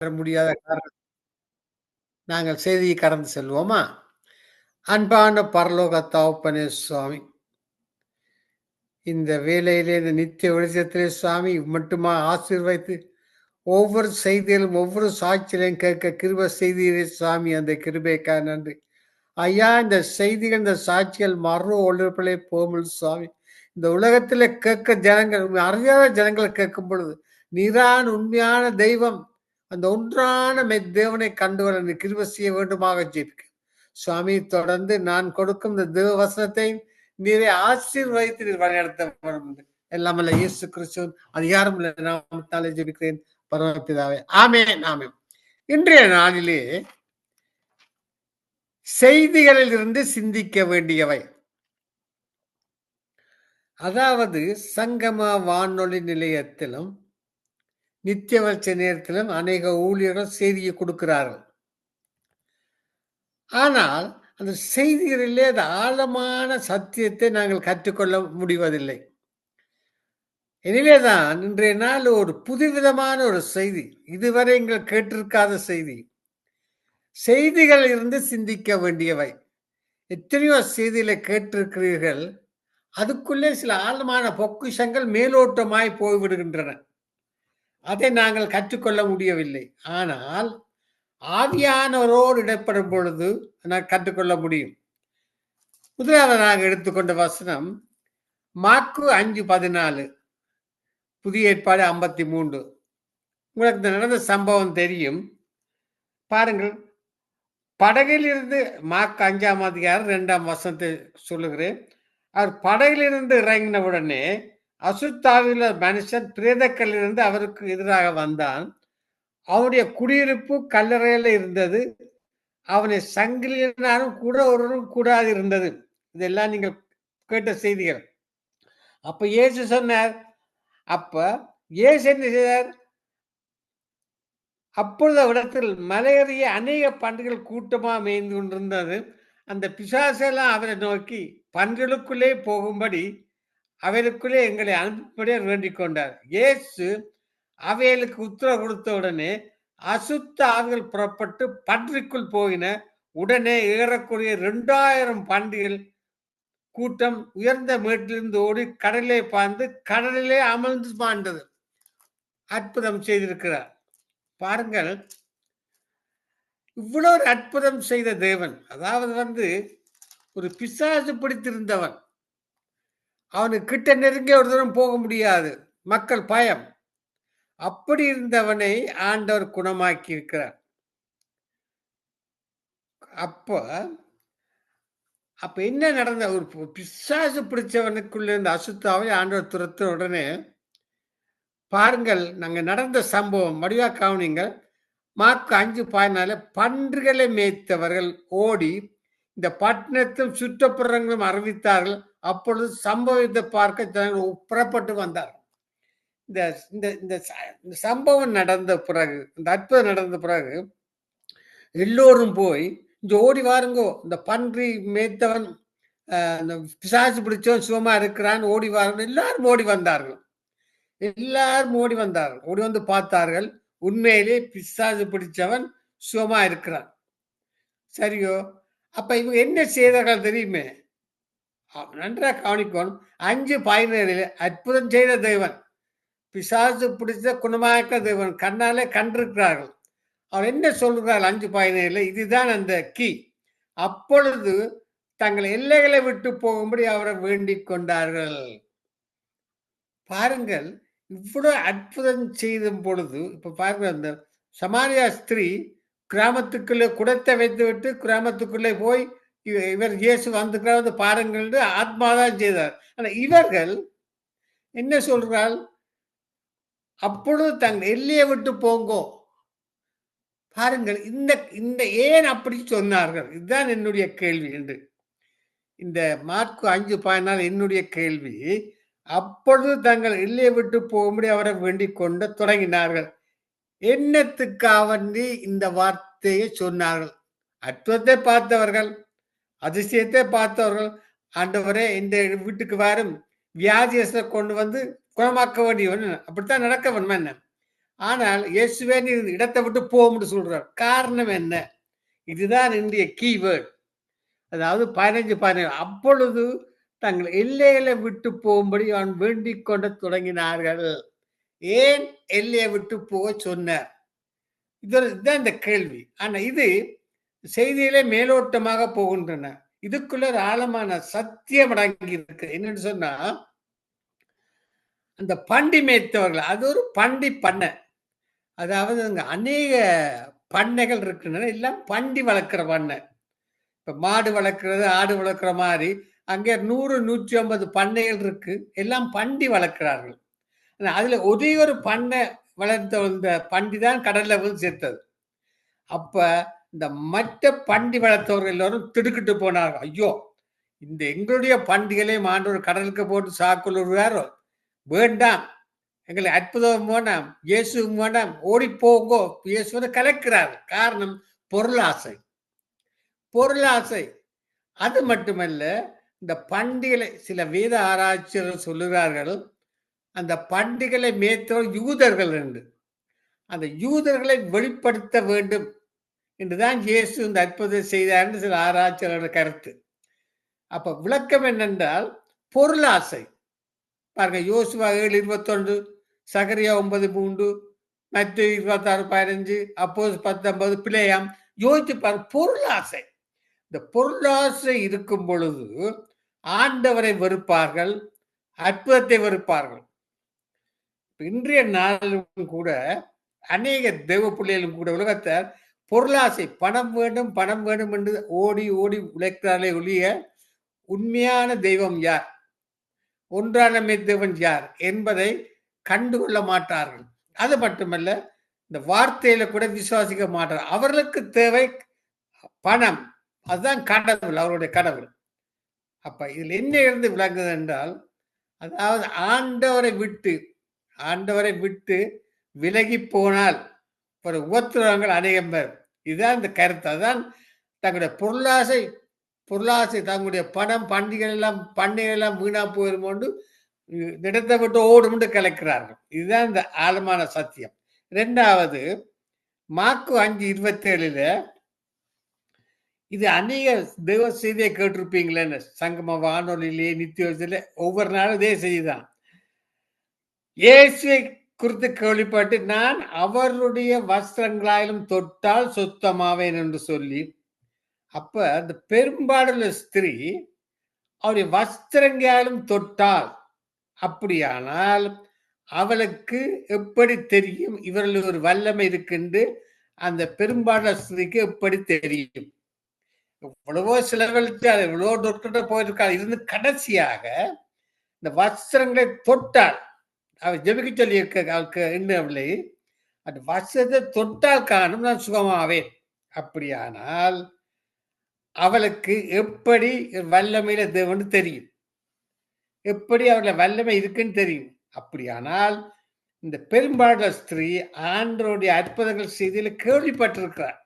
பெற முடியாத காரணம். நாங்கள் செய்தியை கடந்து செல்வோமா? அன்பான பரலோக தகப்பனே சுவாமி இந்த வேலையிலே இந்த நித்திய வெளிச்சத்திலே சுவாமி மட்டுமா ஆசீர்வதித்து ஒவ்வொரு செய்தியிலும் ஒவ்வொரு சாட்சியிலையும் கேட்க கிருப செய்தியிலே சுவாமி அந்த கிருபைக்கா நன்றி. ஐயா இந்த செய்திகள் இந்த சாட்சிகள் மறு ஒளிர்ப்பிலே போமல் சுவாமி இந்த உலகத்துல கேட்க ஜனங்கள் அறியாத ஜனங்கள் கேட்கும் பொழுது நீரான் உண்மையான தெய்வம் அந்த ஒன்றான மெத்தேவனை கண்டுவர நீ கிருப செய்ய வேண்டுமாக ஜெபிக்க. சுவாமி தொடர்ந்து நான் கொடுக்கும் இந்த தேவ வசனத்தை நீரை ஆசீர்வதித்து நீர் வழிநடத்த வேண்டும் எல்லாம் அல்ல இயேசு கிறிஸ்துவன் அதிகாரம் நாமத்தாலே ஜெபிக்கிறேன். பரமபிதாவே ஆமென் ஆமென். இன்றைய நாளிலே செய்திகளில் இருந்து சிந்திக்க வேண்டியவை. அதாவது சங்கம வானொலி நிலையத்திலும் நித்தியவச்ச நேரத்திலும் அநேக ஊழியர்கள் செய்தியை கொடுக்கிறார்கள். ஆனால் அந்த செய்திகளிலே அது ஆழமான சத்தியத்தை நாங்கள் கற்றுக்கொள்ள முடிவதில்லை. எனிலேதான் இன்றைய நாள் ஒரு புதுவிதமான ஒரு செய்தி. இதுவரை எங்கள் கேட்டிருக்காத செய்தி. செய்திகள் இருந்து சிந்திக்க வேண்டியவை. எத்தனையோ செய்திகளை கேட்டிருக்கிறீர்கள். அதுக்குள்ளே சில ஆழமான பொக்கிஷங்கள் மேலோட்டமாய் போய்விடுகின்றன. அதை நாங்கள் கற்றுக்கொள்ள முடியவில்லை. ஆனால் ஆவியானவரோடு இடப்படும் பொழுது நான் கற்றுக்கொள்ள முடியும். முதலாவது நாங்கள் எடுத்துக்கொண்ட வசனம் மாக்கு அஞ்சு பதினாலு புதிய ஏற்பாடு ஐம்பத்தி மூன்று உங்களுக்கு இந்த நடந்த சம்பவம் தெரியும். பாருங்கள் படகிலிருந்து மாக்கு அஞ்சாம் அதிகாரம் ரெண்டாம் வசனத்தை சொல்லுகிறேன். அவர் படகிலிருந்து இறங்கின உடனே அசுத்தாவில் மனுஷன் பிரேதக்கல்லிருந்து அவருக்கு எதிராக வந்தான். அவனுடைய குடியிருப்பு கல்லறையில் இருந்தது. அவனை சங்கிலினாலும் கூட ஒருவரும் கூடாது இருந்தது இதெல்லாம் நீங்கள் கேட்ட செய்திகள். அப்ப இயேசு சொன்னார் அப்ப இயேசு என்ன செய்தார்? அப்பொழுது இடத்தில் மலையறிய அநேக பன்றிகள் கூட்டமா மேய்ந்து கொண்டிருந்தது. அந்த பிசாசெல்லாம் அவரை நோக்கி பன்றிகளுக்குள்ளே போகும்படி அவைகளுக்குள்ளே எங்களை அனுப்பும்படி வேண்டிக் கொண்டார். இயேசு அவைகளுக்கு உத்தரவு கொடுத்த உடனே அசுத்த ஆவிகள் புறப்பட்டு பன்றிக்குள் போயின உடனே ஏறக்குரிய இரண்டாயிரம் பன்றிகள் கூட்டம் உயர்ந்த மேட்டிலிருந்து ஓடி கடலிலே பாய்ந்து கடலிலே அமர்ந்து மாண்டது அற்புதம் செய்திருக்கிறார். பாருங்கள் இவ்வளவு ஒரு அற்புதம் செய்த தேவன் அதாவது வந்து ஒரு பிசாசு பிடித்திருந்தவன் அவனுக்கு கிட்ட நெருங்கி ஒரு தூரம் போக முடியாது. மக்கள் பயம். அப்படி இருந்தவனை ஆண்டவர் குணமாக்கி இருக்கிறார் அப்ப அப்ப என்ன நடந்த ஒரு பிசாசு பிடிச்சவனுக்குள்ள இருந்த அசுத்தாவை ஆண்டவர் துரத்த உடனே பாருங்கள் நாங்கள் நடந்த சம்பவம் வடிவா கவனிங்கள் மாக்கு அஞ்சு பாயினால பன்றுகளை மேய்த்தவர்கள் ஓடி இந்த பட்டணத்தும் சுற்றுப்புறங்களும் அறிவித்தார்கள். அப்பொழுது சம்பவத்தை பார்க்க புறப்பட்டு வந்தார் இந்த இந்த இந்த சம்பவம் நடந்த பிறகு இந்த அற்புதம் நடந்த பிறகு எல்லோரும் போய் இங்கே ஓடி வாருங்கோ இந்த பன்றி மேய்த்தவன் இந்த பிசாசு பிடிச்சவன் சுகமா இருக்கிறான் ஓடி வாருங்க எல்லாரும் ஓடி வந்தார்கள். எல்லாரும் ஓடி வந்தார்கள். ஓடி வந்து பார்த்தார்கள் உண்மையிலே பிசாசு பிடிச்சவன் சுகமா இருக்கிறான். சரியோ அப்ப இவங்க என்ன செய்தார்கள் தெரியுமே? நன்றாக கவனிக்கணும். அஞ்சு பதினேழில் அற்புதம் செய்த தெய்வன் பிசாசு பிடிச்ச குணமாக்க தெய்வன் கண்ணாலே கண்டிருக்கிறார்கள். அவர் என்ன சொல்கிறார் அஞ்சு பதினேழுல இதுதான் அந்த கீ. அப்பொழுது தங்கள் எல்லைகளை விட்டு போகும்படி அவரை வேண்டிக் கொண்டார்கள். பாருங்கள் இவ்வளவு அற்புதம் செய்த பொழுது இப்ப பாருங்க அந்த சமாரியா ஸ்திரீ கிராமத்துக்குள்ளே குடத்தை வைத்து விட்டு கிராமத்துக்குள்ளே போய் இவர் இயேசு வந்துக்கிறாவது பாருங்கள் ஆத்மாதான் செய்தார். ஆனால் இவர்கள் என்ன சொல்றால் அப்பொழுது தங்கள் எல்லையை விட்டு போங்கோ. பாருங்கள் இந்த இந்த ஏன் அப்படி சொன்னார்கள்? இதுதான் என்னுடைய கேள்வி என்று. இந்த மார்க்கு அஞ்சு பாயினால் என்னுடைய கேள்வி அப்பொழுது தங்கள் எல்லையை விட்டு போகும்படி அவரை வேண்டிக் கொண்டு தொடங்கினார்கள். என்னத்துக்காக இந்த வார்த்தையை சொன்னார்கள்? அற்புதத்தை பார்த்தவர்கள் அதிசயத்தை பார்த்தவர்கள் ஆண்டவரே இந்த வீட்டுக்கு வாரும். வியாதியத்தை கொண்டு வந்து குணமாக்க வேண்டியவன் அப்படித்தான் நடக்க வேணுமா என்ன? ஆனால் இயேசுவே நீ இடத்தை விட்டு போகும்னு சொல்றார். காரணம் என்ன? இதுதான் இன்றைய கீவேர்ட் அதாவது பதினஞ்சு பதினேழு. அப்பொழுது தங்கள் எல்லைகளை விட்டு போகும்படி அவன் வேண்டிக் கொண்டு தொடங்கினார்கள். ஏன் எல்லையை விட்டு போக சொன்னார்? இது இதுதான் இந்த கேள்வி. ஆனா இது செய்தியிலே மேலோட்டமாக போகின்றன. இதுக்குள்ள ஒரு ஆழமான சத்தியம் அடங்கி இருக்கு. என்னன்னு சொன்னா அந்த பண்டி மேய்த்தவர்கள் அது ஒரு பண்டி பண்ணை. அதாவது அங்க அநேக பண்ணைகள் இருக்கின்றன. எல்லாம் பண்டி வளர்க்குற பண்ணை. இப்ப மாடு வளர்க்குறது ஆடு வளர்க்குற மாதிரி அங்கே நூறு நூற்றி ஐம்பது பண்ணைகள் இருக்கு. எல்லாம் பண்டி வளர்க்கிறார்கள். அதில் அதுல ஒரே ஒரு பண்ணை வளர்த்த இந்த பண்டி தான் கடல்ல வந்து சேர்த்தது. அப்போ இந்த மற்ற பண்டி வளர்த்தவர்கள் எல்லோரும் திடுக்கிட்டு போனார்கள். ஐயோ இந்த எங்களுடைய பண்டிகளையும் மாண்டவர் கடலுக்கு போட்டு சாக்குள்ளாரோ வேண்டாம். எங்களை அற்புதம் வேண்டாம். இயேசு வேண்டாம். ஓடிப்போங்கோ. இயேசுவனை இயேசுவை கலக்கிறார். காரணம் பொருளாசை. பொருளாசை. அது மட்டுமல்ல இந்த பண்டிகளை சில வேத ஆராய்ச்சியர்கள் சொல்லுகிறார்கள் அந்த பண்டிகளை மேய்த்தவர் யூதர்கள் என்று. அந்த யூதர்களை வெளிப்படுத்த வேண்டும். என்றுதான் இயேசு இந்த அற்புதம் செய்தார் என்று சில ஆராய்ச்சியாளர்கள் கருத்து. அப்ப விளக்கம் என்னென்றால் பொருளாசை பாருங்க யோசுவா ஏழு இருபத்தொன்று சகரியா ஒன்பது மூன்று மற்ற இருபத்தாறு பதினஞ்சு அப்போ பத்தொன்பது பிள்ளையாம் யோசித்து பாரு பொருளாசை இந்த பொருளாசை இருக்கும் பொழுது ஆண்டவரை வெறுப்பார்கள் அற்புதத்தை வெறுப்பார்கள். இன்றைய நாளிலும் கூட அநேக தெய்வ பிள்ளைகளும் கூட உலகத்தை பொருளாசை பணம் வேண்டும் பணம் வேண்டும் என்று ஓடி ஓடி உழைக்கிறாரே ஒழிய உண்மையான தெய்வம் யார்? ஒன்றான தேவன் யார் என்பதை கண்டுகொள்ள மாட்டார்கள். அது மட்டுமல்ல இந்த வார்த்தையில கூட விசுவாசிக்க மாட்டார். அவர்களுக்கு தேவை பணம். அதுதான் கடவுள் அவருடைய கடவுள். அப்ப இதில் என்ன இருந்து விளங்குது என்றால் அதாவது ஆண்டவரை விட்டு ஆண்டவரை விட்டு விலகி போனால் ஒரு உபத்திரவங்கள் அநேகம் பேர். இதுதான் இந்த கருத்து. அதுதான் தங்களுடைய பொருளாசை பொருளாசை தங்களுடைய பணம் பண்டிகை எல்லாம் பண்ணைகள் எல்லாம் வீணா போயிருமோண்டு இடத்தை விட்டு ஓடும்னு கலைக்கிறார்கள். இதுதான் இந்த ஆழமான சத்தியம். ரெண்டாவது மாக்கு அஞ்சு இருபத்தேழுல இது அநேக தெய்வ செய்தியை கேட்டிருப்பீங்களேன்னு சங்கம வானொலியிலே நித்தியோசத்துல ஒவ்வொரு நாளும் இதே செய்திதான் இயேசுவை குறித்து கேள்விப்பட்டு நான் அவருடைய வஸ்திரங்களாயிலும் தொட்டால் சுத்தமாவேன் என்று சொல்லி அப்ப அந்த பெரும்பாடுள்ள ஸ்திரீ அவருடைய வஸ்திரங்காலும் தொட்டால் அப்படியானால் அவளுக்கு எப்படி தெரியும்? இவர்கள் ஒரு வல்லமை இருக்குண்டு அந்த பெரும்பாடுள்ள ஸ்திரீக்கு எப்படி தெரியும்? எவ்வளவோ செலவழித்து அது எவ்வளவோ டாக்டர்கிட்ட போயிருக்காள். இருந்து கடைசியாக இந்த வஸ்திரங்களை தொட்டால் அவர் ஜெபிக்க சொல்லி இருக்க அவளுக்கு எண்ணவில்லை அந்த வஸ்திரத்தை தொட்டால் காணும் நான் சுகமாவேன். அப்படியானால் அவளுக்கு எப்படி வல்லமையில தேவன் தெரியும்? எப்படி அவள வல்லமை இருக்குன்னு தெரியும்? அப்படியானால் இந்த பெரும்பாடல ஸ்திரீ ஆண்டருடைய அற்புதங்கள் செய்தியில கேள்விப்பட்டிருக்கிறார்.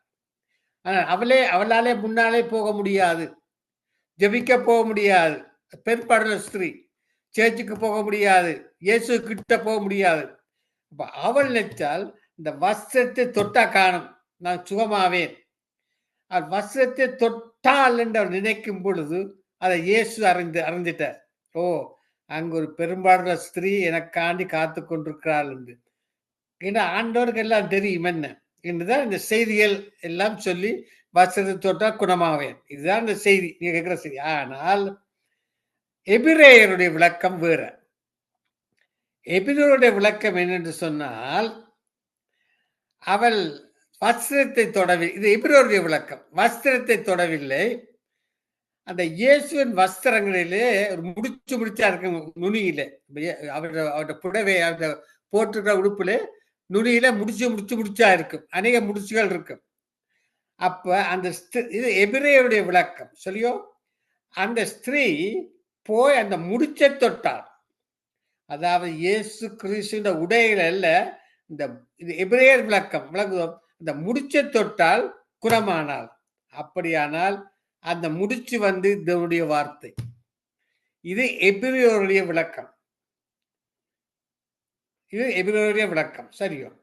ஆனால் அவளே அவளாலே முன்னாலே போக முடியாது. ஜெபிக்க போக முடியாது. பெரும்பாடல ஸ்திரீ சேர்ச்சுக்கு போக முடியாது. இயேசு கிட்ட போக முடியாது. அப்போ அவள் நினைச்சால் இந்த வஸ்திரத்தை தொட்டா காணும். நான் சுகமாவேன். அது வஸ்திரத்தை தொட்டால் என்று அவர் நினைக்கும் பொழுது அதை இயேசு அறிந்து அறிஞ்சிட்டார் ஓ அங்கு ஒரு பெரும்பாலான ஸ்திரீ எனக்காண்டி காத்து கொண்டிருக்கிறாள் என்று. ஏன்னா ஆண்டவருக்கு எல்லாம் தெரியும் என்ன? என்றுதான் இந்த செய்திகள் எல்லாம் சொல்லி வஸ்திரத்தை தொட்டால் குணமாவேன். இதுதான் இந்த செய்தி. நீங்க கேட்கிற செய்தி. ஆனால் எபிரேயருடைய விளக்கம் வேற. எபிரேயருடைய விளக்கம் என்னென்று சொன்னால் அவள் வஸ்திரத்தை தொடவில்லை இது எபிரேயருடைய விளக்கம். வஸ்திரத்தை தொடவில்லை. அந்த இயேசுவின் வஸ்திரங்களிலே ஒரு முடிச்சு முடிச்சா இருக்கும் நுனியில. அவரோட அவரோட புடவை அவருடைய போட்டிருக்கிற உடுப்புல நுனியில முடிச்சு முடிச்சு முடிச்சா இருக்கும் அநேக முடிச்சுகள் இருக்கும் அப்ப அந்த இது எபிரேயருடைய விளக்கம். சொல்லியோ அந்த ஸ்திரீ போய் அந்த முடிச்சை தொட்டார். அதாவது இயேசு கிறிஸ்துட உடைகள் அல்ல இந்த இது எபிரேயர் விளக்கம் விளக்குதோம் இந்த முடிச்சை தொட்டால் குணமானால் அப்படியானால் அந்த முடிச்சு வந்து இதனுடைய வார்த்தை. இது எபிரியோருடைய விளக்கம். இது எபிரியோருடைய விளக்கம். சரியோ?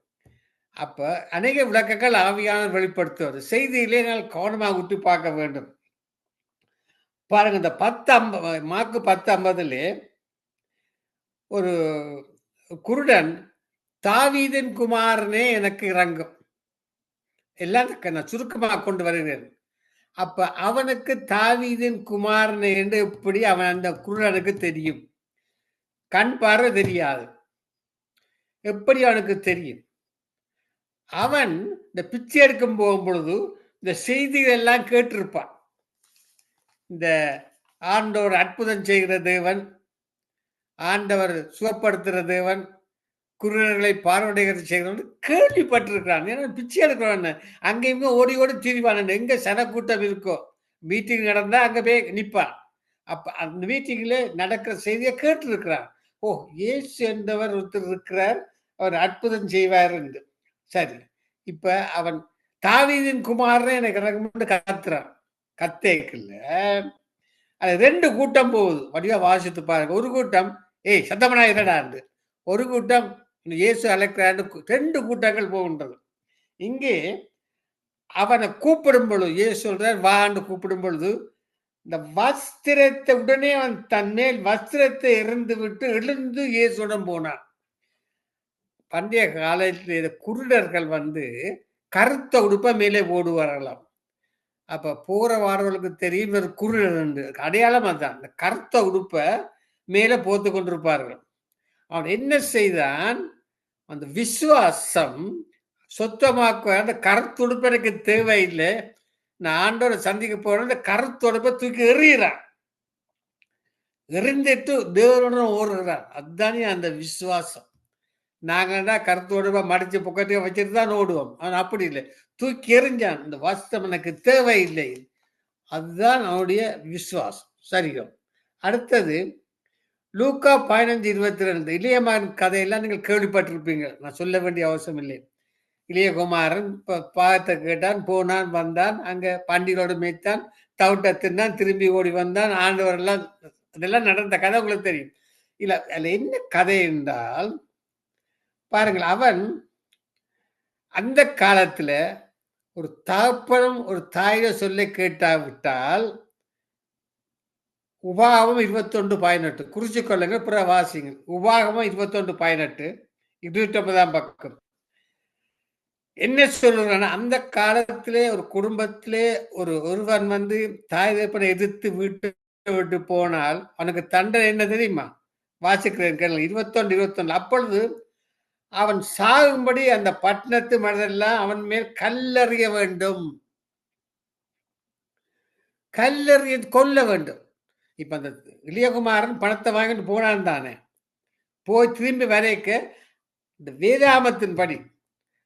அப்ப அநேக விளக்கங்கள் ஆவியானவர் வெளிப்படுத்துவது. செய்தியிலே நான் கவனமாக உற்று பார்க்க வேண்டும். பாருங்க இந்த பத்து ஐம்ப மாக்கு பத்து ஐம்பதுலே ஒரு குருடன் தாவீதின் குமாரனே எனக்கு இறங்கும். எல்லாம் நான் சுருக்கமாக கொண்டு வருகிறேன். அப்ப அவனுக்கு தாவீதின் குமாரன் என்று எப்படி அவன் அந்த குருடனுக்கு தெரியும்? கண் பார்வை தெரியாது. எப்படி அவனுக்கு தெரியும்? அவன் இந்த பிச்சை எடுக்கும் போகும் பொழுது இந்த செய்திகள் எல்லாம் கேட்டிருப்பான். இந்த ஆண்டவர் அற்புதம் செய்கிற தேவன் ஆண்டவர் சுகப்படுத்துகிற தேவன் குருநர்களை பார்வையிடுகிற செய்கிறவன் கேள்விப்பட்டிருக்கிறான். ஏன்னா பிச்சை எடுக்கிறவன் அங்கேயுமே ஓடி ஓடி திரிவான் எங்கே சனக்கூட்டம் இருக்கோ? மீட்டிங் நடந்தால் அங்கே போய் நிற்பான் அப்போ அந்த மீட்டிங்கில் நடக்கிற செய்தியை கேட்டிருக்கிறான். ஓ ஏசு என்றவர் ஒருத்தர் இருக்கிறார் அவர் அற்புதம் செய்வார் என்று. சரி இப்போ அவன் தாவீதின் குமாரனை எனக்கு ரகம்னு கத்துறான் கத்தேக்குல்ல. அது ரெண்டு கூட்டம் போகுது. வடிவா வாசித்து பாருங்க. ஒரு கூட்டம் ஏய் சத்தமனா இரடாண்டு ஒரு கூட்டம் இயேசு அழைக்கிறாண்டு ரெண்டு கூட்டங்கள் போகின்றது. இங்கே அவனை கூப்பிடும் பொழுது இயேசு சொல்றார் வான்னு கூப்பிடும் பொழுது இந்த வஸ்திரத்தை உடனே அவன் தன் மேல் வஸ்திரத்தை இறந்து விட்டு எழுந்து இயேசுடன் போனான். பண்டைய காலத்தில் குருடர்கள் வந்து கருத்த உடுப்ப மேலே ஓடுவார்களாம் அப்ப போற வாரவர்களுக்கு தெரியும் ஒரு குருடர் அடையாளம் அதுதான். இந்த கருத்த உடுப்பை மேலே போத்து கொண்டிருப்பார்கள். அவன் என்ன செய்தான்? அந்த விசுவாசம் சொத்தமாக்க அந்த கருத்துடுப்பு எனக்கு தேவையில்லை. நான் ஆண்டோரை சந்திக்க போறேன். அந்த கருத்துடுப்பை தூக்கி எறிகிறான். எறிந்துட்டு தேவனுடன் ஓடுகிறான். அதுதானே அந்த விசுவாசம். நாங்கன்னா கருத்துடுப்பை மடிச்சு புக்கத்தையும் வச்சுட்டு தான் ஓடுவோம். அவன் அப்படி இல்லை. தூக்கி எறிஞ்சான். இந்த வாஸ்தம் எனக்கு தேவையில்லை. அதுதான் அவனுடைய விசுவாசம். சரிகம் அடுத்தது லூக்கா பதினஞ்சு இருபத்தி ரெண்டு இளையமான் கதையெல்லாம் நீங்கள் கேள்விப்பட்டிருப்பீங்க. நான் சொல்ல வேண்டிய அவசியம் இல்லை. இளையகுமாரன் பாகத்தை கேட்டான் போனான் வந்தான். அங்கே பண்டிகளோடு மேய்த்தான். தவிட்ட தின்னான் திரும்பி ஓடி வந்தான். ஆண்டவரெல்லாம் அதெல்லாம் நடந்த கதை உங்களுக்கு தெரியும். இல்லை அதில் என்ன கதை என்றால் பாருங்கள் அவன் அந்த காலத்துல ஒரு தகப்பனும் ஒரு தாயிட சொல்ல கேட்டாவிட்டால் உபாகமும் இருபத்தொன்று பதினெட்டு. குறிச்சு கொள்ளுங்க பிற வாசிங்க உபாகமும் இருபத்தொன்று பதினெட்டு. இருபத்தி ஒன்பதாம் பக்கம். என்ன சொல்லுறேன்னா அந்த காலத்திலே ஒரு குடும்பத்திலே ஒரு ஒருவன் வந்து தாய் தகப்பனை எதிர்த்து வீட்டு விட்டு போனால் அவனுக்கு தண்டனை என்ன தெரியுமா? வாசிக்கிறேன் கேள்வி இருபத்தொன்று இருபத்தொன்று. அப்பொழுது அவன் சாகும்படி அந்த பட்டணத்து மனதெல்லாம் அவன் மேல் கல்லறிய வேண்டும். கல்லறிய கொல்ல வேண்டும். இப்ப அந்த இளையகுமாரன் பணத்தை வாங்கிட்டு போனான் தானே. போய் திரும்பி வரைக்க இந்த வேதாமத்தின் படி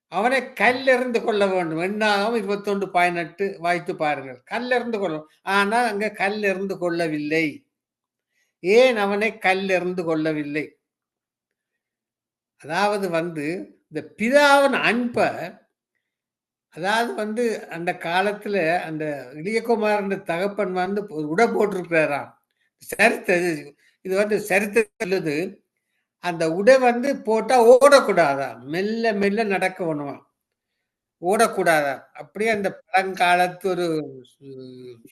அவனை கல்லெறிந்து கொள்ள வேண்டும். என்னாகவும் இருபத்தொன்று பதினெட்டு வாய்த்து பாருங்கள். கல்லெறிந்து கொள்ள ஆனால் அங்கே கல்லெறிந்து கொள்ளவில்லை. ஏன் அவனை கல்லெறிந்து கொள்ளவில்லை? அதாவது வந்து இந்த பிதாவின் அன்பை அதாவது வந்து அந்த காலத்துல அந்த இளையகுமாரன் தகப்பன் வந்து உட போட்டிருக்கிறாராம். சரித்த இது வந்து சரித்த சொல்லுது. அந்த உடை வந்து போட்டா ஓடக்கூடாதா மெல்ல மெல்ல நடக்க பண்ணுவான் ஓடக்கூடாதா அப்படியே அந்த பழங்காலத்து ஒரு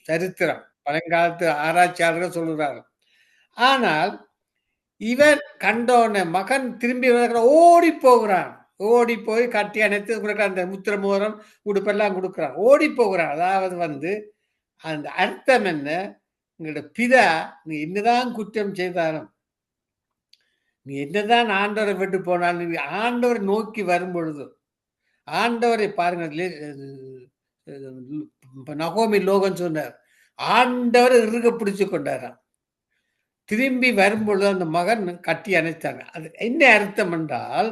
சரித்திரம். பழங்காலத்து ஆராய்ச்சியாளர்கள் சொல்லுறாரு ஆனால் இவன் கண்டோன மகன் திரும்பி ஓடி போகிறான். ஓடி போய் கட்டி அணைத்து அந்த முத்திர மோதிரம் உடுப்பெல்லாம் கொடுக்குறான். ஓடி போகிறான். அதாவது வந்து அந்த அர்த்தம் என்ன? உங்களோட பிதா நீ என்னதான் குற்றம் செய்தாலும் நீ என்னதான் ஆண்டவரை விட்டு போனாலும் நீ ஆண்டவரை நோக்கி வரும் பொழுது ஆண்டவரை பாருங்க நகோமி லோகன் சொன்னார் ஆண்டவரை இருக பிடிச்சு கொண்டாராம். திரும்பி வரும்பொழுது அந்த மகன் கட்டி அணைத்தாங்க. அது என்ன அர்த்தம் என்றால்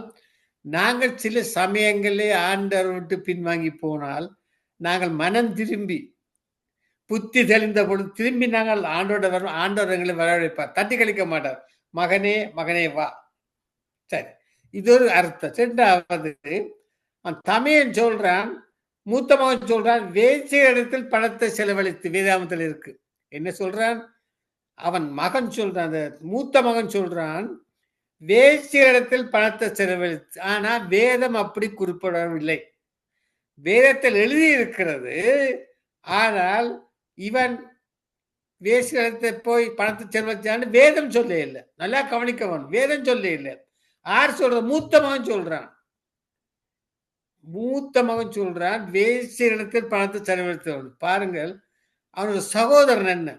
நாங்கள் சில சமயங்களே ஆண்டவர் விட்டு பின்வாங்கி போனால் நாங்கள் மனம் திரும்பி புத்தி தெளிந்த பொழுது திரும்பி நாங்கள் ஆண்டோட வரும் ஆண்டவர் எங்களை வரவழைப்பார். தட்டி கழிக்க மாட்டார். மகனே மகனே வா. சரி இது ஒரு அர்த்தம். ரெண்டாவது தமையன் சொல்றான் மூத்த மகன் சொல்றான் வேச்ச இடத்தில் பணத்தை செலவழித்து வேதாமத்தில் இருக்கு. என்ன சொல்றான்? அவன் மகன் சொல்றான் அந்த மூத்த மகன் சொல்றான் இடத்தில் பணத்தை செலவழித்து ஆனா வேதம் அப்படி குறிப்பிடவில்லை. வேதத்தில் எழுதியிருக்கிறது ஆனால் இவன் வேசியிடத்தை போய் பணத்தை செலவழிச்சான்னு வேதம் சொல்ல இல்லை. நல்லா கவனிக்கவன் வேதம் சொல்ல இல்லை. யார் சொல்ற மூத்த மகன் சொல்றான். மூத்த மகன் சொல்றான் வேசியிடத்தில் பணத்தை செலவழித்தவன். பாருங்கள் அவனோட சகோதரன் என்ன?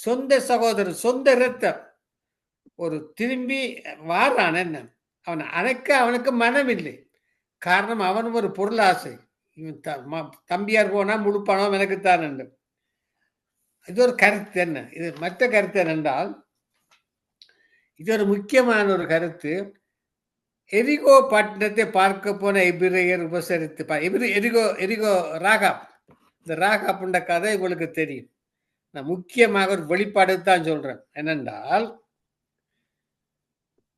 சொந்த சகோதரர் சொந்த ரத்தம் ஒரு திரும்பி வாரான் என்ன? அவன் அணைக்க அவனுக்கு மனம் இல்லை காரணம் அவனும் ஒரு பொருளாசை. இவன் தம்பியார் போனா முழு பணம் எனக்குத்தான் என்று. இது ஒரு கருத்து என்ன? இது மற்ற கருத்து என்னென்றால் இது ஒரு முக்கியமான ஒரு கருத்து. எரிகோ பட்டணத்தை பார்க்க போன எபிரேயர் உபசரித்து பா- எபிரி- எரிகோ எரிகோ ராகா. இந்த ராகா புண்ட கதை உங்களுக்கு தெரியும். நான் முக்கியமாக ஒரு வெளிப்பாடு தான் சொல்றேன். என்னென்றால்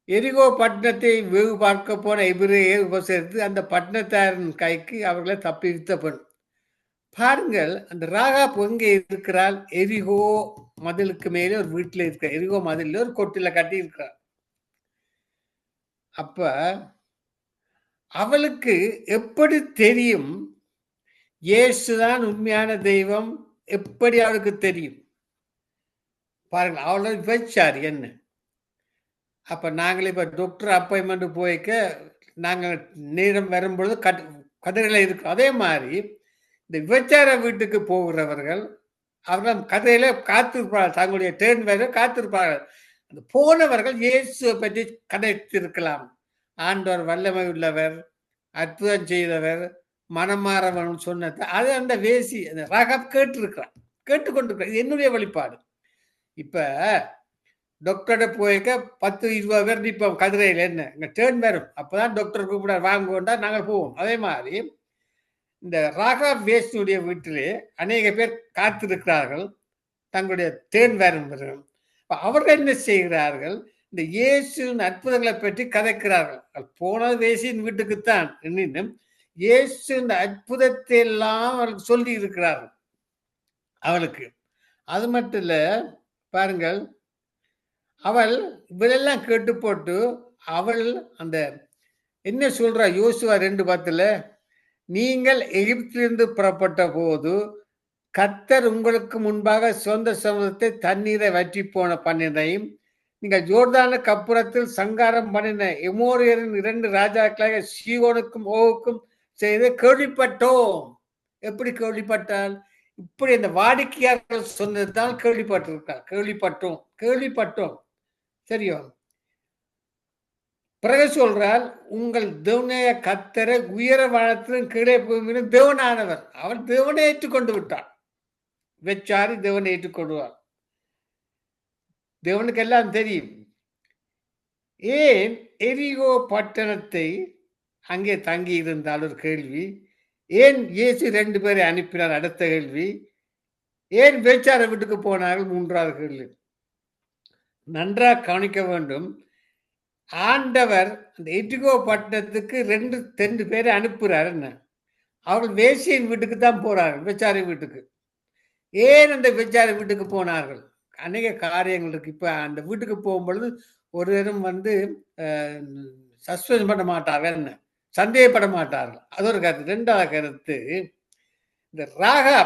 எரிகோ பட்டணத்தை வெகு பார்க்க போன எபிரேயர் உபசரித்து அந்த பட்டணத்தாரின் கைக்கு அவர்களை தப்பிவித்த பெண். பாருங்கள் அந்த ராகா எங்கே இருக்கிறாள்? எரிகோ மதிலுக்கு மேலே ஒரு வீட்டில் இருக்க எரிகோ மதிலில் ஒரு கொட்டில கட்டி இருக்கிறாள். அப்ப அவளுக்கு எப்படி தெரியும்? இயேசுதான் உண்மையான தெய்வம் எப்படி அவளுக்கு தெரியும்? பாருங்கள் அவ்வளோ வச்சார் என்ன? அப்போ நாங்கள் இப்போ டாக்டர் அப்பாயின்மெண்ட் போய்க்க நாங்கள் நேரம் வரும்பொழுது கட் கதிரையில இருக்கோம் அதே மாதிரி இந்த விபச்சார வீட்டுக்கு போகிறவர்கள் அவர்கள் கதையில காத்திருப்பார்கள். தங்களுடைய டேர்ன் வேற காத்திருப்பார்கள். அந்த போனவர்கள் இயேசுவை பற்றி கதைத்திருக்கலாம். ஆண்டவர் வல்லமை உள்ளவர் அற்புதம் செய்தவர் மனமாறவன் சொன்னது. அது அந்த வேசி அந்த ராகப் கேட்டிருக்கிறான். கேட்டுக்கொண்டிருக்கிறான். இது என்னுடைய வழிபாடு. இப்ப டாக்டர்கிட்ட போயிருக்க பத்து இருபது பேர் நிற்போம் கதிரையில் என்ன இங்கே டேர்ன் வரும். அப்பதான் டாக்டர் கூப்பிட வாங்குவோண்டா நாங்கள் போவோம். அதே மாதிரி இந்த ராகா வேஸ்னுடைய வீட்டிலே அநேக பேர் காத்திருக்கிறார்கள். தங்களுடைய தேன் வரும் வரும். அவர்கள் என்ன செய்கிறார்கள்? இந்த இயேசுவின் அற்புதங்களை பற்றி கதைக்கிறார்கள். போனது வேசியின் வீட்டுக்குத்தான். இயேசு இந்த அற்புதத்தை எல்லாம் அவர்களுக்கு சொல்லி இருக்கிறார் அவளுக்கு. அது மட்டும் இல்லை பாருங்கள் அவள் இவளெல்லாம் கேட்டு போட்டு அவள் அந்த என்ன சொல்றா யோசுவா ரெண்டு பத்துல? நீங்கள் எகிப்திலிருந்து புறப்பட்ட போது கத்தர் உங்களுக்கு முன்பாக சொந்த சமூகத்தை தண்ணீரை வற்றி போன பண்ணினையும் நீங்கள் ஜோர்தான கப்புறத்தில் சங்காரம் பண்ணின எமோரியரின் இரண்டு ராஜாக்களாக சீவோனுக்கும் ஓவுக்கும் செய்து கேள்விப்பட்டோம். எப்படி கேள்விப்பட்டால்? இப்படி அந்த வாடிக்கையாளர்கள் சொன்னதுதான் கேள்விப்பட்டிருக்கார் கேள்விப்பட்டோம். கேள்விப்பட்டோம். சரியோ? பிறகு சொல்றால் உங்கள் தேவனைய கத்தரை உயர வளத்திலும் கீழே போகும் தேவனானவர். அவர் தேவனை ஏற்றுக்கொண்டு விட்டார் வெச்சாரி தேவனை ஏற்றுக்கொள்வார். தேவனுக்கு எல்லாம் தெரியும். ஏன் எரிகோ பட்டணத்தை அங்கே தங்கி இருந்தால் ஒரு கேள்வி. ஏன் இயேசு ரெண்டு பேரை அனுப்பினார்? அடுத்த கேள்வி. ஏன் வேச்சார வீட்டுக்கு போனார்கள்? மூன்றாவது கேள்வி. நன்றாக கவனிக்க வேண்டும். ஆண்டவர் அந்த எட்டிகோ பட்டணத்துக்கு ரெண்டு ரெண்டு பேரை அனுப்புகிறார் என்ன? அவர்கள் வேசியின் வீட்டுக்கு தான் போகிறார்கள் விசாரி வீட்டுக்கு. ஏன் அந்த விசாரி வீட்டுக்கு போனார்கள்? அநேக காரியங்கள் இருக்கு. இப்போ அந்த வீட்டுக்கு போகும்பொழுது ஒரு நேரம் வந்து சஸ்பெண்ட் பண்ண மாட்டார்கள் என்ன? சந்தேகப்பட மாட்டார்கள் அது ஒரு கருத்து. ரெண்டாவது கருத்து இந்த ராகா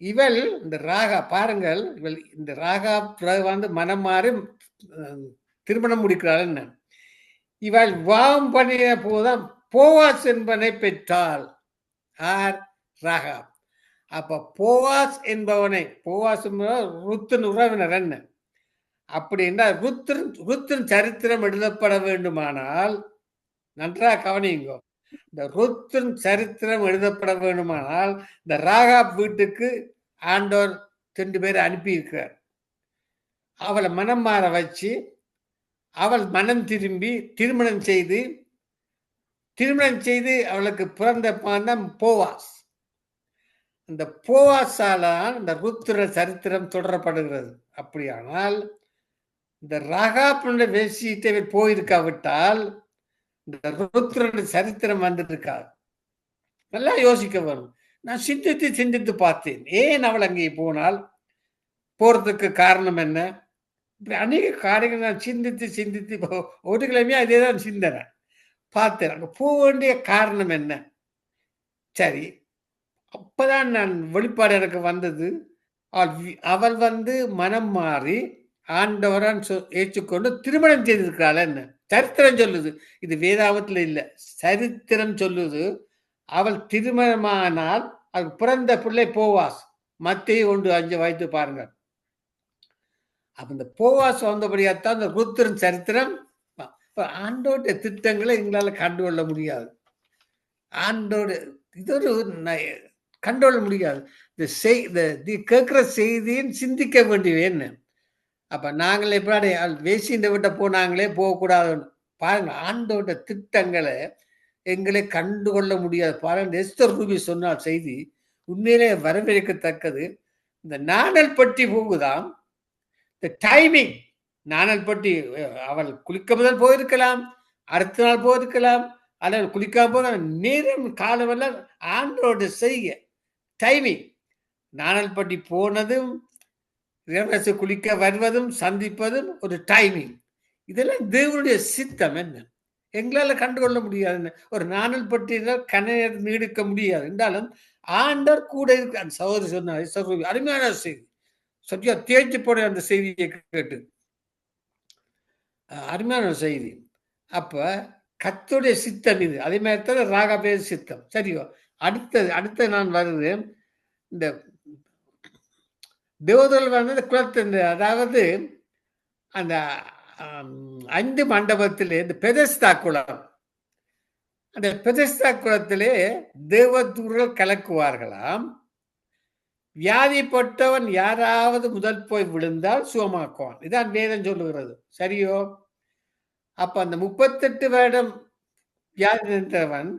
இவள் இந்த ராகா பாருங்கள் இவள் இந்த ராகா வந்து மனம் மாறி திருமணம் முடிக்கிறாள் என்ன? இவள் வாம் பண்ணிய போதும் போவாஸ் என்பனை பெற்றாள். ஆர் ராகா. அப்ப போவாஸ் என்பவனை போவாஸ் என்பவன் ருத்தின் உறவினர் என்ன? அப்படி என்றால் ருத்தின் ருத்தின் சரித்திரம் எழுதப்பட வேண்டுமானால் நன்றாக கவனியுங்க. இந்த ருத்தின் சரித்திரம் எழுதப்பட வேண்டுமானால் இந்த ராகாப் வீட்டுக்கு ஆண்டோர் ரெண்டு பேர் அனுப்பியிருக்கிறார். அவளை மனம் மாற வச்சு அவள் மனம் திரும்பி திருமணம் செய்து திருமணம் செய்து அவளுக்கு பிறந்த பாந்தம் போவாஸ். அந்த போவாஸால தான் இந்த ருத்திர சரித்திரம் தொடரப்படுகிறது. அப்படியானால் இந்த ரகாப்புடைய வெசியத்தை போயிருக்காவிட்டால் இந்த ருத்ரனுடைய சரித்திரம் வந்துட்டு நல்லா யோசிக்க வரும் நான் சிந்தித்து சிந்தித்து பார்த்தேன். ஏன் அவள் அங்கே போனால்? போறதுக்கு காரணம் என்ன? இப்படி அநேக காரியங்கள் நான் சிந்தித்து சிந்தித்து ஒரு கிழமையா இதே தான் சிந்தனை. பார்த்தேன். அங்கே போக வேண்டிய காரணம் என்ன? சரி. அப்பதான் நான் வெளிப்பாடு எனக்கு வந்தது. அவள் வந்து மனம் மாறி ஆண்டவரான் சொ- ஏற்றுக்கொண்டு திருமணம் செய்திருக்கிறாள். என்ன? சரித்திரம் சொல்லுது. இது வேதாவத்தில் இல்லை. சரித்திரம் சொல்லுது. அவள் திருமணமானால் அது பிறந்த பிள்ளை போவாஸ். மத்திய ஒன்று அஞ்சு வாய்த்து பாருங்க அப்ப இந்த போவாஸ் வந்தபடியாத்தான் இந்த ருத்திரன் சரித்திரம் இப்போ ஆண்டோட திட்டங்களை எங்களால் கண்டுகொள்ள முடியாது. ஆண்டோட இது ஒரு கண்டுகொள்ள முடியாது. இந்த செய் இந்த கேட்குற செய்தியின் சிந்திக்க வேண்டியது என்ன? அப்போ நாங்களே எப்படி வேசிந்த விட்ட போனாங்களே போகக்கூடாதுன்னு. பாருங்க ஆண்டோட திட்டங்களை எங்களை கண்டுகொள்ள முடியாது. பாருங்கள் எஸ்தர் ரூபி சொன்னால் செய்தி உண்மையிலே வரவேற்கத்தக்கது. இந்த நாணல் பட்டி போகுதாம். இந்த டைமிங் நாணல் பட்டி அவள் குளிக்க முதல் போயிருக்கலாம் அடுத்த நாள் போயிருக்கலாம் அல்லது குளிக்காம போது நேரம் காலமெல்லாம் ஆண்டோட செய்ய. டைமிங் நாணல் பட்டி போனதும் இளவரசு குளிக்க வருவதும் சந்திப்பதும் ஒரு டைமிங் இதெல்லாம் தேவனுடைய சித்தம் என்ன? எங்களால் கண்டுகொள்ள முடியாது ஒரு நாணல் பட்டியல கணையர் நீடிக்க முடியாது. என்றாலும் ஆண்டர் கூட இருக்க அந்த சகோதரி சொன்னார் அருமையான செய்தி. சத்தியா தேய்ச்சி போட அந்த செய்தியை கேட்டு. அருமையான செய்தி. அப்ப கத்துடைய சித்தம் இது. அதே மாதிரி தான் ராகபேத சித்தம். சரியோ அடுத்தது அடுத்து நான் வருது இந்த தேவதல் வந்து இந்த குளத்து அதாவது அந்த ஐந்து மண்டபத்திலே இந்த பெதஸ்தா குளம். அந்த பெதஸ்தா குளத்திலே தேவதூர்கள் கலக்குவார்களாம். வியாதிப்பட்டவன் யாராவது முதல் போய் விழுந்தால் சுகமாக்குவான். இதான் வேதம் சொல்லுகிறது. சரியோ? அப்ப அந்த முப்பத்தெட்டு வருடம் வியாதி நின்றவன்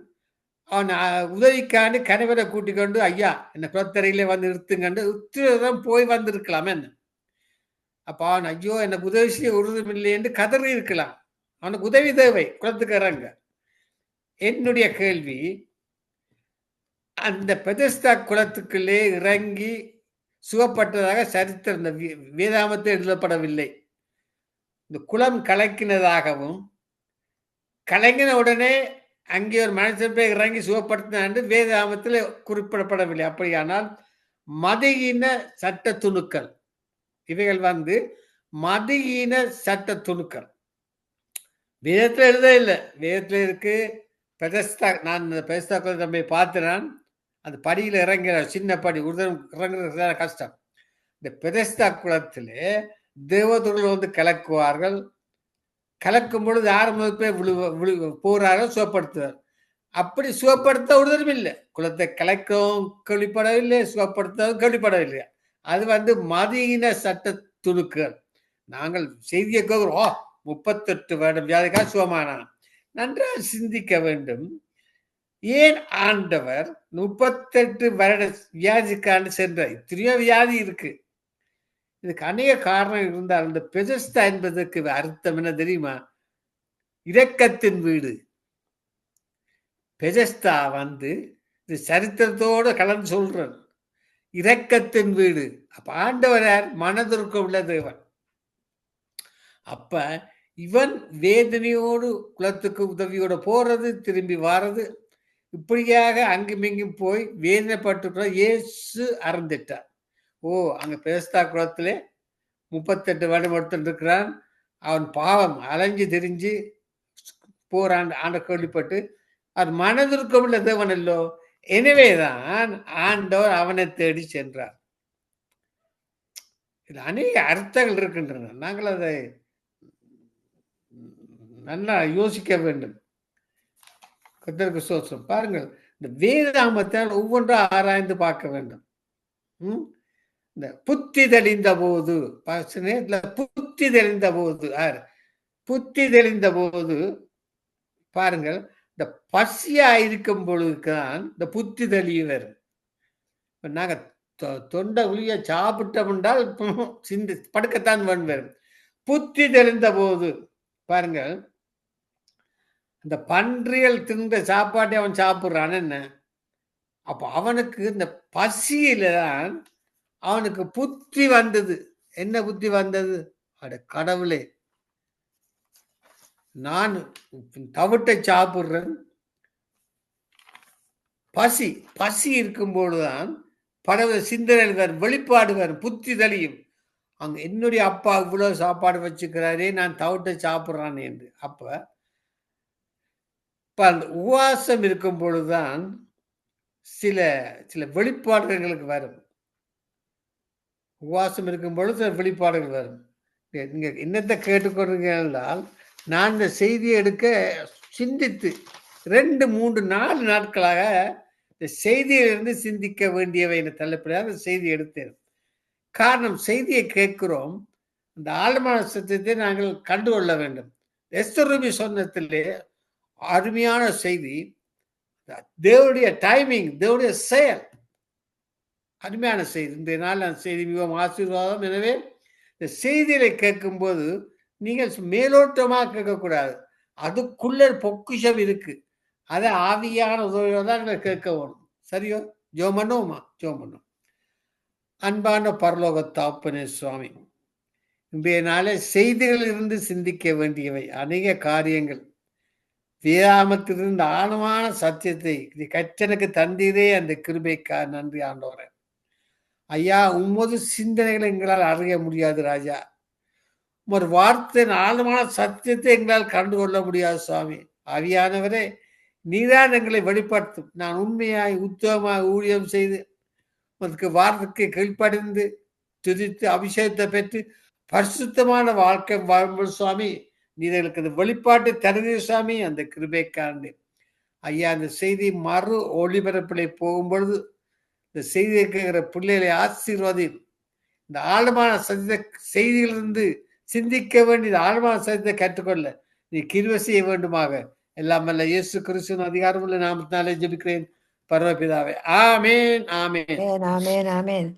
அவன் உதவிக்காண்டு கணவரை கூட்டிக்கொண்டு ஐயா என்னை குளத்தரையில வந்து நிறுத்துங்கண்டு உத்திரம் போய் வந்திருக்கலாமே என்ன? அப்போ அவன் ஐயோ எனக்கு உதவி செய்ய உறுதுமில்லை என்று கதறி இருக்கலாம். அவனுக்கு உதவி தேவை குளத்துக்காரங்க. என்னுடைய கேள்வி அந்த பெதஸ்தா குளத்துக்குள்ளே இறங்கி சுகப்பட்டதாக சரித்திரம் இந்த வே- வேதாமத்தில் எழுதப்படவில்லை. இந்த குளம் கலக்கினதாகவும் கலங்கின உடனே அங்கே ஒரு மனுஷன் போய் இறங்கி சுகப்படுத்தினான் வேதாமத்தில் குறிப்பிடப்படவில்லை. அப்படியானால் மதியின சட்ட துணுக்கள் இவைகள் வந்து மதியின சட்ட துணுக்கள் வேதத்தில் எழுத இல்லை. வேதத்தில் இருக்கு பெதஸ்தா நான் இந்த பெதஸ்தா குளத்தை போய் பார்த்தேன் அந்த படியில் இறங்குற சின்ன படி உருதம் இறங்குறது கஷ்டம். இந்த பெதஸ்தா குளத்திலே தேவதூர்கள் வந்து கலக்குவார்கள் கலக்கும் பொழுது யார் முதல் விழு விழு போறாரோ சுவப்படுத்துவார் அப்படி சுவப்படுத்த உறுதலும் இல்லை. குளத்தை கலக்கவும் கேள்விப்படவில்லை சுவப்படுத்தவும் கேள்விப்படவில்லை அது வந்து மதியின சட்ட துணுக்கள் நாங்கள் செய்தியை கேட்கிறோம். ஓ முப்பத்தெட்டு வருடம் வியாதிக்காக சுகமானான் நன்றாக சிந்திக்க வேண்டும். ஏன் ஆண்டவர் முப்பத்தெட்டு வருட வியாதிக்காண்டு சென்றார் இத்தனையோ வியாதி இருக்கு. இதுக்கு அநேக காரணம் இருந்தால் இந்த பெஜஸ்தா என்பதற்கு அர்த்தம் என்ன தெரியுமா? இரக்கத்தின் வீடு. பெஜஸ்தா வந்து இது சரித்திரத்தோட கலந்து சொல்றன் இரக்கத்தின் வீடு. அப்ப ஆண்டவர் யார்? மனதிற்கும் உள்ள தேவன். அப்ப இவன் வேதனையோடு குலத்துக்கு உதவியோட போறது திரும்பி வாரது. இப்படியாக அங்கும் இங்கும் போய் வேதனைப்பட்டு இயேசு அறந்துட்டார். ஓ அங்கே பேஸ்தா குளத்திலே முப்பத்தெட்டு வருடம் ஒருத்தன் இருக்கிறான். அவன் பாவம் அலைஞ்சு திரிஞ்சு போறான் ஆண்ட கேள்விப்பட்டு அது மனதிற்கும் உள்ள தேவன் அல்லோ? எனவேதான் ஆண்டவர் அவனை தேடி சென்றார். இது அநேக அர்த்தங்கள் இருக்கின்றன. நாங்கள் அதை நல்லா யோசிக்க வேண்டும். கத்தருக்கு சோசம் பாருங்கள் இந்த வேதாமத்தால் ஒவ்வொன்றும் ஆராய்ந்து பார்க்க வேண்டும். ம்? இந்த புத்தி தெளிந்த போது புத்தி தெளிந்த போது ஆர் புத்தி தெளிந்த போது பாருங்கள் இந்த பசியா இருக்கும் பொழுதுதான் இந்த புத்தி தெளிவு வரும். நாங்க தொ- தொண்டை உளிய சாப்பிட்டோம் என்றால் சிந்தி படுக்கத்தான் வேணும் வரும். புத்தி தெளிந்த போது பாருங்கள் இந்த பன்றிகள் தின்ற சாப்பாட்டை அவன் சாப்பிடுறான் என்ன? அப்போ அவனுக்கு இந்த பசியில தான் அவனுக்கு புத்தி வந்தது. என்ன புத்தி வந்தது? அட கடவுளே. நான் தவிட்டை சாப்பிடுறேன். பசி பசி இருக்கும்போதுதான் படவு சிந்தனைகள் வரும் வெளிப்பாடு வரும் புத்தி தெளியும். அங்க என்னுடைய அப்பா இவ்வளவு சாப்பாடு வச்சுக்கிறாரே நான் தவிட்டை சாப்பிட்றானே என்று. அப்ப இப்ப அந்த உவாசம் இருக்கும் பொழுதுதான் சில சில வெளிப்பாடுகளுக்கு எங்களுக்கு வரும். உபவாசம் இருக்கும் பொழுது சில வெளிப்பாடுகள் வரும். நீங்கள் என்னத்தை கேட்டுக்கொள்றீங்க என்றால் நான் இந்த செய்தியை எடுக்க சிந்தித்து ரெண்டு மூன்று நாலு நாட்களாக இந்த செய்தியிலிருந்து சிந்திக்க வேண்டியவை என்ற தலைப்பில் அந்த செய்தி எடுத்தேன். காரணம் செய்தியை கேட்கிறோம். இந்த ஆழமான சத்தியத்தை நாங்கள் கண்டுகொள்ள வேண்டும். எஸ்தருபி சொன்னத்திலே அருமையான செய்தி தேவடைய டைமிங் தேவடைய செயல். அருமையான செய்தி. இன்றைய நாள் அந்த செய்தி மிகவும் ஆசீர்வாதம். எனவே இந்த செய்திகளை கேட்கும்போது நீங்கள் மேலோட்டமாக கேட்கக்கூடாது. அதுக்குள்ள பொக்கிஷம் இருக்கு. அதை ஆவியான உதவியோட தான் நீங்கள் கேட்க வேணும் சரியோ? ஜோம் பண்ணுவோமா? ஜோம் பண்ணுவோம். அன்பான பரலோக தாப்பனே சுவாமி இன்றைய நாளே செய்திகளில் இருந்து சிந்திக்க வேண்டியவை அநேக காரியங்கள். வேதாமத்திலிருந்து ஆழமான சத்தியத்தை கச்சனுக்கு கற்றனுக்கு தந்தீரே அந்த கிருபைக்கா நன்றி ஆண்டோரன் ஐயா உம்மது சிந்தனைகளை எங்களால் அறிய முடியாது ராஜா. ஒரு வார்த்தையின் ஆழமான சத்தியத்தை எங்களால் கண்டு கொள்ள முடியாது சுவாமி. அவியானவரே நீதான் எங்களை வெளிப்படுத்தும். நான் உண்மையாய் உத்தமமாய் ஊழியம் செய்து உனக்கு வார்த்தைக்கு கீழ்ப்படைந்து துதித்து அபிஷேகத்தை பெற்று பரிசுத்தமான வாழ்க்கை வாழும் சுவாமி. நீர் எங்களுக்கு அந்த வெளிப்பாட்டு தருவீர் சுவாமி. அந்த கிருபைக்காண்டு. ஐயா அந்த செய்தி மறு ஒளிபரப்பிலே போகும்பொழுது இந்த செய்தியை கேட்கிற பிள்ளைகளை ஆசீர்வாதி. இந்த ஆழமான சத்திய செய்தியிலிருந்து சிந்திக்க வேண்டிய ஆழமான சத்தியத்தை கற்றுக்கொள்ள நீ கிருவை செய்ய வேண்டுமாக. எல்லாம் அல்ல இயேசு கிறிஸ்துவின் அதிகாரமுள்ள நாமத்தினாலே ஜபிக்கிறேன். பரமபிதாவே. ஆமேன். ஆமேன் ஆமேன் ஆமேன்.